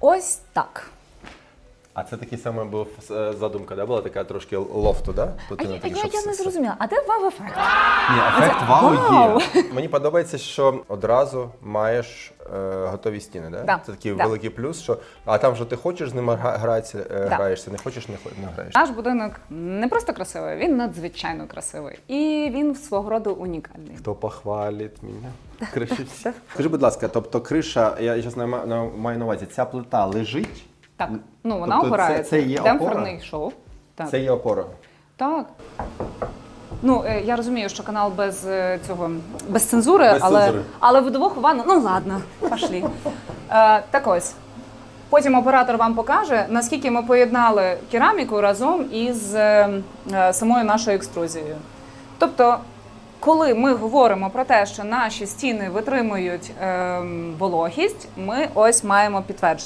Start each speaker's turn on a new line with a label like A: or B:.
A: Ось так.
B: А це такий саме був е, задумка, да? Була така трошки лофту, да? Тут
A: А
B: не
A: я, я,
B: щоб
A: я не
B: все.
A: зрозуміла, а де вау-ефект?
B: Ні, ефект вау,
A: Вау!
B: є. Мені подобається, що одразу маєш е, готові стіни, да?
A: Да,
B: Це такий
A: да.
B: великий плюс, що а там, що ти хочеш з ними гра- гратися, е,
A: Да.
B: граєшся, не хочеш, не, хо- не граєш.
A: Наш будинок не просто красивий, він надзвичайно красивий. І він свого роду унікальний.
B: Хто похвалить мене? Кришиться. Скажи, будь ласка, тобто криша, я зараз маю на увазі, ця плита лежить,
A: Так, ну вона
B: Тобто
A: опирається.
B: це є
A: Демпферний
B: опора?
A: шов. Так.
B: це є опора.
A: так. Ну, е, я розумію, що канал без е, цього без цензури,
B: Без
A: але,
B: цензури.
A: але вдвох у ванну. Ну ладно, пошлі. Е, так ось. Потім оператор вам покаже, наскільки ми поєднали кераміку разом із е, е, самою нашою екструзією. Тобто, коли ми говоримо про те, що наші стіни витримують ем, вологість, ми ось маємо підтвердження.